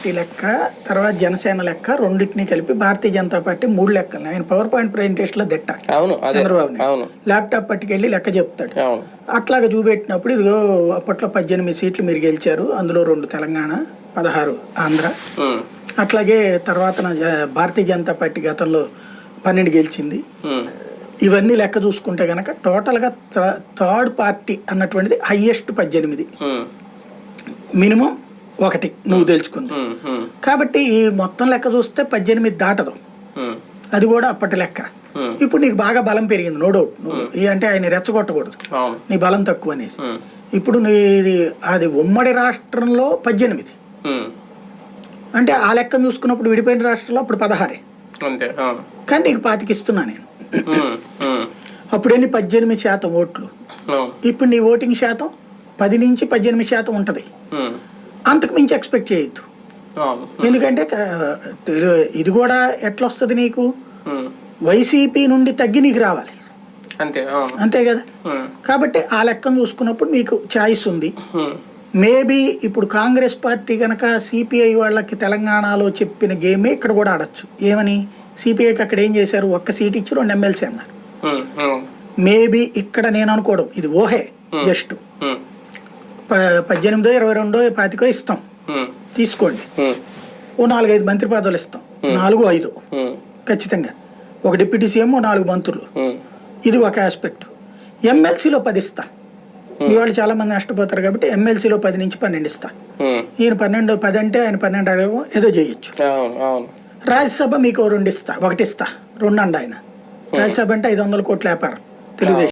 Party లెక్క తర్వాత జనసేన లెక్క రెండింటిని కలిపి భారతీయ జనతా పార్టీ మూడు లెక్కలు. ఆయన పవర్ పాయింట్ presentation లో దిట్ట. చంద్రబాబు ల్యాప్టాప్ పట్టుకెళ్ళి లెక్క చెప్తాడు. అట్లాగా చూపెట్టినప్పుడు ఇదిగో అప్పట్లో పద్దెనిమిది సీట్లు మీరు గెలిచారు అందులో రెండు తెలంగాణ పదహారు ఆంధ్ర. అట్లాగే తర్వాత భారతీయ జనతా పార్టీ గతంలో పన్నెండు గెలిచింది. ఇవన్నీ లెక్క చూసుకుంటే గనక టోటల్గా థర్డ్ పార్టీ అన్నటువంటిది హయ్యెస్ట్ పద్దెనిమిది. మినిమం ఒకటి నువ్వు తెలుసుకుంది. కాబట్టి ఈ మొత్తం లెక్క చూస్తే పద్దెనిమిది దాటదు. అది కూడా అప్పటి లెక్క. ఇప్పుడు నీకు బాగా బలం పెరిగింది నో డౌట్ నువ్వు అంటే ఆయన రెచ్చగొట్టకూడదు. నీ బలం తక్కువ అనేసి. ఇప్పుడు నీ అది ఉమ్మడి రాష్ట్రంలో పద్దెనిమిది. అంటే ఆ లెక్కను చూసుకున్నప్పుడు విడిపోయిన రాష్ట్రంలో అప్పుడు పదహారే. కానీ నీకు పాతికిస్తున్నా నేను. అప్పుడు ఎన్ని? పద్దెనిమిది శాతం ఓట్లు. ఇప్పుడు నీ ఓటింగ్ శాతం పది నుంచి పద్దెనిమిది శాతం ఉంటుంది. అంతకు మించి ఎక్స్పెక్ట్ చేయొద్దు. ఎందుకంటే ఇది కూడా ఎట్లా వస్తుంది నీకు వైసీపీ నుండి తగ్గి నీకు రావాలి. అంతే అంతే కదా? కాబట్టి ఆ లెక్కను చూసుకున్నప్పుడు మీకు ఛాయిస్ ఉంది. మేబీ ఇప్పుడు కాంగ్రెస్ పార్టీ కనుక సిపిఐ వాళ్ళకి తెలంగాణలో చెప్పిన గేమే ఇక్కడ కూడా ఆడొచ్చు. ఏమని? సిపిఐకి అక్కడ ఏం చేశారు? ఒక్క సీట్ ఇచ్చి రెండు ఎమ్మెల్సీ అన్నారు. మేబీ ఇక్కడ నేను అనుకోవడం. ఇది ఓహే జస్ట్ పద్దెనిమిదో ఇరవై రెండో పాతికో ఇస్తాం. తీసుకోండి. ఓ నాలుగైదు మంత్రి పదవులు ఇస్తాం. నాలుగు ఐదు. ఖచ్చితంగా. ఒక డిప్యూటీ సీఎం నాలుగు మంత్రులు. ఇది ఒక ఆస్పెక్ట్. ఎమ్మెల్సీలో పది ఇస్తా ఇవాళ చాలా మంది నష్టపోతారు కాబట్టి ఎమ్మెల్సీలో పది నుంచి పన్నెండు ఇస్తా. ఈయన పన్నెండు పది అంటే ఆయన పన్నెండు అడగడం ఏదో చేయొచ్చు. రాజ్యసభ మీకు రెండు ఇస్తా ఒకటి ఇస్తా రెండు అండి ఆయన రాజ్యసభ అంటే ఐదు వందల కోట్ల వ్యాపారం. తెలుగుదేశం.